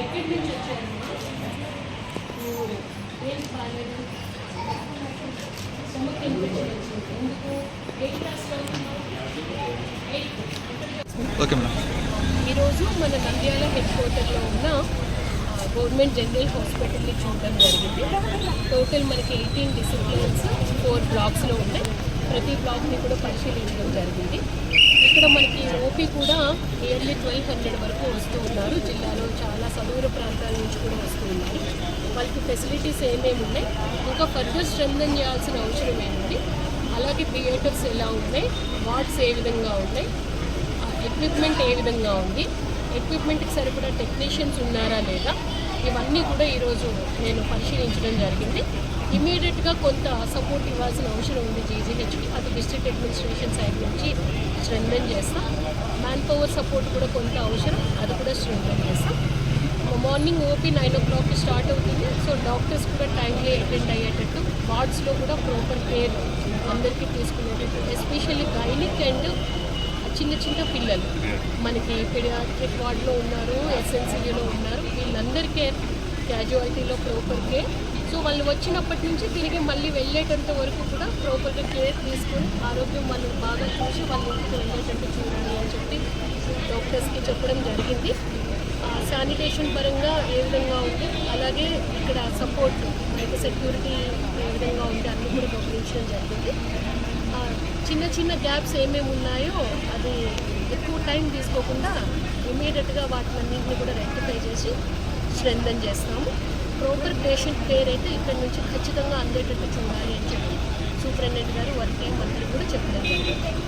ఎక్కడి నుంచి వచ్చారమ్మా ఏం బాగాలేదు ఇన్ఫెక్షన్ వచ్చింది ఎందుకు క్లాస్లో ఓకే మేడం. ఈరోజు మన నంద్యాల హెడ్ క్వార్టర్లో ఉన్న గవర్నమెంట్ జనరల్ హాస్పిటల్ని చూడడం జరిగింది. టోటల్ మనకి ఎయిటీన్ డిసిప్లిన్స్ ఫోర్ బ్లాక్స్లో ఉన్నాయి. ప్రతి బ్లాక్ని కూడా పరిశీలించడం ఇక్కడ ఓపీ కూడా ఇయర్లీ ట్వెల్వ్ హండ్రెడ్ వరకు వస్తూ ఉన్నారు. జిల్లాలో చాలా సదూర ప్రాంతాల నుంచి కూడా వస్తూ ఉన్నారు. వాళ్ళకి ఫెసిలిటీస్ ఏమేమి ఉన్నాయి? ఇంకా ఫర్దర్ స్ట్రెంథన్ చేయాల్సిన అవసరం ఏముంది? అలాగే థియేటర్స్ ఎలా ఉన్నాయి? వార్డ్స్ ఏ విధంగా ఉన్నాయి? ఎక్విప్మెంట్ ఏ విధంగా ఉంది? ఎక్విప్మెంట్కి సరిపడా టెక్నీషియన్స్ ఉన్నారా లేదా? ఇవన్నీ కూడా ఈరోజు నేను పరిశీలించడం జరిగింది. ఇమీడియట్గా కొంత సపోర్ట్ ఇవ్వాల్సిన అవసరం ఉంది జీజీహెచ్కి అది డిస్ట్రిక్ట్ అడ్మినిస్ట్రేషన్ సైడ్ నుంచి స్ట్రెంథన్ చేస్తాం. మ్యాన్ పవర్ సపోర్ట్ కూడా కొంత అవసరం అది కూడా స్ట్రెంథన్ చేస్తాం. మార్నింగ్ ఓపీ నైన్ ఓ క్లాక్కి స్టార్ట్ అవుతుంది. సో డాక్టర్స్ కూడా టైంలీ అటెండ్ అయ్యేటట్టు వార్డ్స్లో కూడా ప్రాపర్ కేర్ అందరికీ తీసుకునేటట్టు ఎస్పెషల్లీ గైనిక్ అండ్ చిన్న చిన్న పిల్లలు. మనకి పిడియాట్రిక్ వార్డులో ఉన్నారు ఎస్ఎన్సీలో ఉన్నారు వీళ్ళందరికీ క్యాజువాలిటీలో ప్రాపర్ కేర్ సో వాళ్ళు వచ్చినప్పటి నుంచి తిరిగి మళ్ళీ వెళ్ళేటంత వరకు కూడా ప్రాపర్గా కేర్ తీసుకొని ఆరోగ్యం వాళ్ళు బాగా చూసి వాళ్ళు ఇంటికి వెళ్ళేటట్టు చూడాలి అని చెప్పి డాక్టర్స్కి చెప్పడం జరిగింది. శానిటేషన్ పరంగా ఏ విధంగా ఉంది అలాగే ఇక్కడ సపోర్ట్ లైక్ సెక్యూరిటీ ఏ విధంగా ఉంది అన్ని కూడా గమనించడం జరిగింది. చిన్న చిన్న గ్యాప్స్ ఏమేమి ఉన్నాయో అది ఎక్కువ టైం తీసుకోకుండా ఇమీడియట్గా వాటినన్నింటినీ కూడా రెక్టిఫై చేసి స్ట్రెంథన్ చేస్తాము. ప్రాపర్ పేషెంట్ కేర్ అయితే ఇక్కడ నుంచి ఖచ్చితంగా అందేటట్టు చూడాలి అని చెప్పి సూపరింటెండెంట్ గారు వర్క్ టైం అందరూ కూడా చెప్పారు.